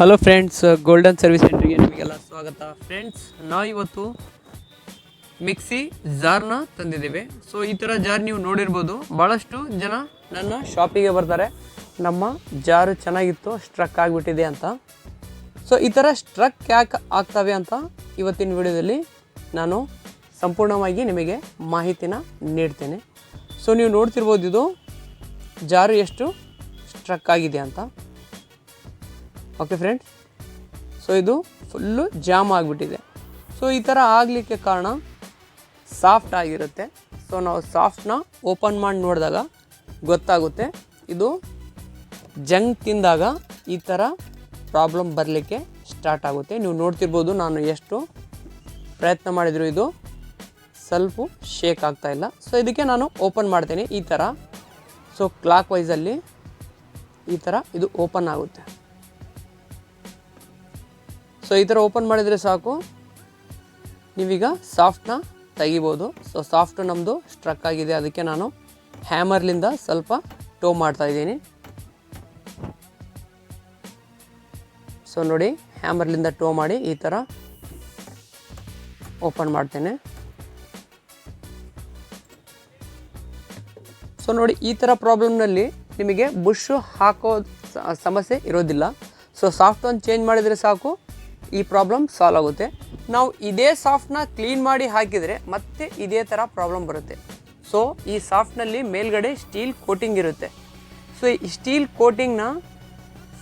Hello friends golden service ಸೆಂಟ್ರಿಗೆ ನಿಮಗೆಲ್ಲ ಸ್ವಾಗತ. ಫ್ರೆಂಡ್ಸ್ ನಾವು ಇವತ್ತು ಮಿಕ್ಸಿ ಜಾರ್ನ ತಂದಿದ್ದೀವಿ. ಸೊ ಈ ಥರ ಜಾರ್ ನೀವು ನೋಡಿರ್ಬೋದು. ಭಾಳಷ್ಟು ಜನ ನನ್ನ ಶಾಪಿಗೆ ಬರ್ತಾರೆ. ನಮ್ಮ ಜಾರು ಚೆನ್ನಾಗಿತ್ತು ಸ್ಟ್ರಕ್ ಆಗಿಬಿಟ್ಟಿದೆ ಅಂತ. ಸೊ ಈ ಥರ ಸ್ಟ್ರಕ್ ಯಾಕೆ ಆಗ್ತವೆ ಅಂತ ಇವತ್ತಿನ ವಿಡಿಯೋದಲ್ಲಿ ನಾನು ಸಂಪೂರ್ಣವಾಗಿ ನಿಮಗೆ ಮಾಹಿತಿನ ನೀಡ್ತೇನೆ. ಸೊ ನೀವು ನೋಡ್ತಿರ್ಬೋದು ಇದು ಜಾರು ಎಷ್ಟು ಸ್ಟ್ರಕ್ ಆಗಿದೆ ಅಂತ. ಓಕೆ ಫ್ರೆಂಡ್ ಸೊ ಇದು ಫುಲ್ಲು ಜಾಮ್ ಆಗಿಬಿಟ್ಟಿದೆ. ಸೊ ಈ ಥರ ಆಗಲಿಕ್ಕೆ ಕಾರಣ ಸಾಫ್ಟ್ ಆಗಿರುತ್ತೆ. ಸೊ ನಾವು ಸಾಫ್ಟ್ನ ಓಪನ್ ಮಾಡಿ ನೋಡಿದಾಗ ಗೊತ್ತಾಗುತ್ತೆ. ಇದು ಜಂಗ್ ತಿಂದಾಗ ಈ ಥರ ಪ್ರಾಬ್ಲಮ್ ಬರಲಿಕ್ಕೆ ಸ್ಟಾರ್ಟ್ ಆಗುತ್ತೆ. ನೀವು ನೋಡ್ತಿರ್ಬೋದು ನಾನು ಎಷ್ಟು ಪ್ರಯತ್ನ ಮಾಡಿದ್ರು ಇದು ಸ್ವಲ್ಪ ಶೇಕ್ ಆಗ್ತಾ ಇಲ್ಲ. ಸೊ ಇದಕ್ಕೆ ನಾನು ಓಪನ್ ಮಾಡ್ತೀನಿ ಈ ಥರ ಸೊ ಕ್ಲಾಕ್ ವೈಸಲ್ಲಿ ಈ ಥರ ಇದು ಓಪನ್ ಆಗುತ್ತೆ. ಸೊ ಈ ಥರ ಓಪನ್ ಮಾಡಿದರೆ ಸಾಕು. ನೀವೀಗ ಸಾಫ್ಟ್ನ ತೆಗಿಬೋದು. ಸೊ ಸಾಫ್ಟ್ ನಮ್ಮದು ಸ್ಟ್ರಕ್ ಆಗಿದೆ. ಅದಕ್ಕೆ ನಾನು ಹ್ಯಾಮರ್ಲಿಂದ ಸ್ವಲ್ಪ ಟೋ ಮಾಡ್ತಾ ಇದ್ದೀನಿ. ಸೊ ನೋಡಿ ಹ್ಯಾಮರ್ಲಿಂದ ಟೋ ಮಾಡಿ ಈ ಥರ ಓಪನ್ ಮಾಡ್ತೇನೆ. ಸೊ ನೋಡಿ, ಈ ಥರ ಪ್ರಾಬ್ಲಮ್ನಲ್ಲಿ ನಿಮಗೆ ಬುಷ್ ಹಾಕೋ ಸಮಸ್ಯೆ ಇರೋದಿಲ್ಲ. ಸೊ ಸಾಫ್ಟ್ ಒಂದು ಚೇಂಜ್ ಮಾಡಿದರೆ ಸಾಕು. ಈ ಪ್ರಾಬ್ಲಮ್ ಸಾಲ್ವ್ ಆಗುತ್ತೆ. ನಾವು ಇದೇ ಸಾಫ್ಟ್ನ ಕ್ಲೀನ್ ಮಾಡಿ ಹಾಕಿದರೆ ಮತ್ತೆ ಇದೇ ಥರ ಪ್ರಾಬ್ಲಮ್ ಬರುತ್ತೆ. ಸೊ ಈ ಸಾಫ್ಟ್ನಲ್ಲಿ ಮೇಲ್ಗಡೆ ಸ್ಟೀಲ್ ಕೋಟಿಂಗ್ ಇರುತ್ತೆ. ಸೊ ಈ ಸ್ಟೀಲ್ ಕೋಟಿಂಗ್ನ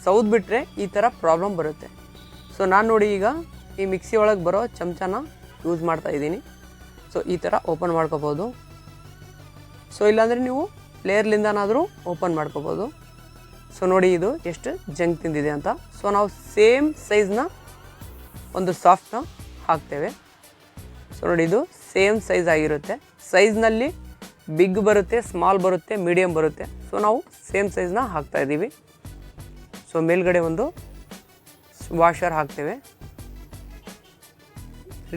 ಸೌದ್ ಬಿಟ್ಟರೆ ಈ ಥರ ಪ್ರಾಬ್ಲಮ್ ಬರುತ್ತೆ. ಸೊ ನಾನು ನೋಡಿ ಈಗ ಈ ಮಿಕ್ಸಿ ಒಳಗೆ ಬರೋ ಚಮಚನ ಯೂಸ್ ಮಾಡ್ತಾ ಇದ್ದೀನಿ. ಸೊ ಈ ಥರ ಓಪನ್ ಮಾಡ್ಕೋಬೋದು. ಸೊ ಇಲ್ಲಾಂದರೆ ನೀವು ಪ್ಲೇಯರ್ಲಿಂದನಾದರೂ ಓಪನ್ ಮಾಡ್ಕೋಬೋದು. ಸೊ ನೋಡಿ ಇದು ಎಷ್ಟು ಜಂಗ್ ತಿಂದಿದೆ ಅಂತ. ಸೊ ನಾವು ಸೇಮ್ ಸೈಜ್ನ ಒಂದು ಸಾಫ್ಟ್ನ ಹಾಕ್ತೇವೆ. ಸೊ ನೋಡಿ ಇದು ಸೇಮ್ ಸೈಜ್ ಆಗಿರುತ್ತೆ. ಸೈಜ್ನಲ್ಲಿ ಬಿಗ್ ಬರುತ್ತೆ ಸ್ಮಾಲ್ ಬರುತ್ತೆ ಮೀಡಿಯಮ್ ಬರುತ್ತೆ. ಸೊ ನಾವು ಸೇಮ್ ಸೈಜ್ನ ಹಾಕ್ತಾ ಇದ್ದೀವಿ. ಸೊ ಮೇಲ್ಗಡೆ ಒಂದು ವಾಷರ್ ಹಾಕ್ತೇವೆ.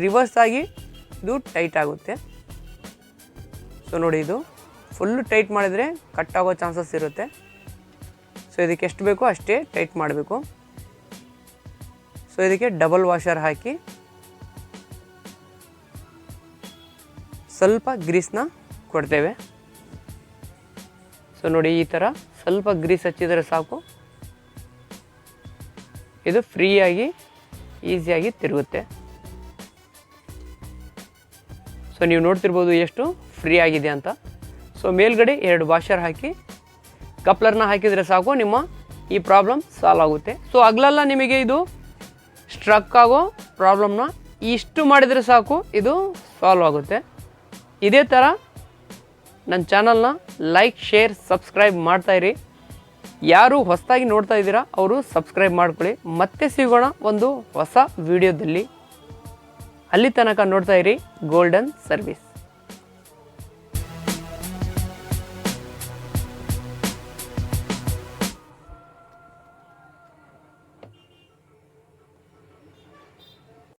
ರಿವರ್ಸ್ ಆಗಿ ಇದು ಟೈಟ್ ಆಗುತ್ತೆ. ಸೊ ನೋಡಿ ಇದು ಫುಲ್ಲು ಟೈಟ್ ಮಾಡಿದರೆ ಕಟ್ ಆಗೋ ಚಾನ್ಸಸ್ ಇರುತ್ತೆ. ಸೊ ಇದಕ್ಕೆ ಎಷ್ಟು ಬೇಕೋ ಅಷ್ಟೇ ಟೈಟ್ ಮಾಡಬೇಕು. ಸೊ ಇದಕ್ಕೆ ಡಬಲ್ ವಾಷರ್ ಹಾಕಿ ಸ್ವಲ್ಪ ಗ್ರೀಸ್ನ ಕೊಡ್ತೇವೆ. ಸೊ ನೋಡಿ ಈ ಥರ ಸ್ವಲ್ಪ ಗ್ರೀಸ್ ಹಚ್ಚಿದರೆ ಸಾಕು. ಇದು ಫ್ರೀಯಾಗಿ ಈಸಿಯಾಗಿ ತಿರುಗುತ್ತೆ. ಸೊ ನೀವು ನೋಡ್ತಿರ್ಬೋದು ಎಷ್ಟು ಫ್ರೀ ಆಗಿದೆ ಅಂತ. ಸೊ ಮೇಲ್ಗಡೆ ಎರಡು ವಾಷರ್ ಹಾಕಿ ಕಪ್ಲರ್ನ ಹಾಕಿದರೆ ಸಾಕು, ನಿಮ್ಮ ಈ ಪ್ರಾಬ್ಲಮ್ ಸಾಲ್ವ್ ಆಗುತ್ತೆ. ಸೊ ಅಗಲಲ್ಲ ನಿಮಗೆ ಇದು ಸ್ಟ್ರಕ್ ಆಗೋ ಪ್ರಾಬ್ಲಮ್ನ ಇಷ್ಟು ಮಾಡಿದರೆ ಸಾಕು, ಇದು ಸಾಲ್ವ್ ಆಗುತ್ತೆ. ಇದೇ ಥರ ನನ್ನ ಚಾನಲ್ನ ಲೈಕ್, ಶೇರ್, ಸಬ್ಸ್ಕ್ರೈಬ್ ಮಾಡ್ತಾಯಿರಿ ಯಾರು ಹೊಸದಾಗಿ ನೋಡ್ತಾ ಇದ್ದೀರಾ, ಅವರು ಸಬ್ಸ್ಕ್ರೈಬ್ ಮಾಡ್ಕೊಳ್ಳಿ. ಮತ್ತೆ ಸಿಗೋಣ ಒಂದು ಹೊಸ ವಿಡಿಯೋದಲ್ಲಿ. ಅಲ್ಲಿ ತನಕ ನೋಡ್ತಾ ಇರಿ ಗೋಲ್ಡನ್ ಸರ್ವಿಸ್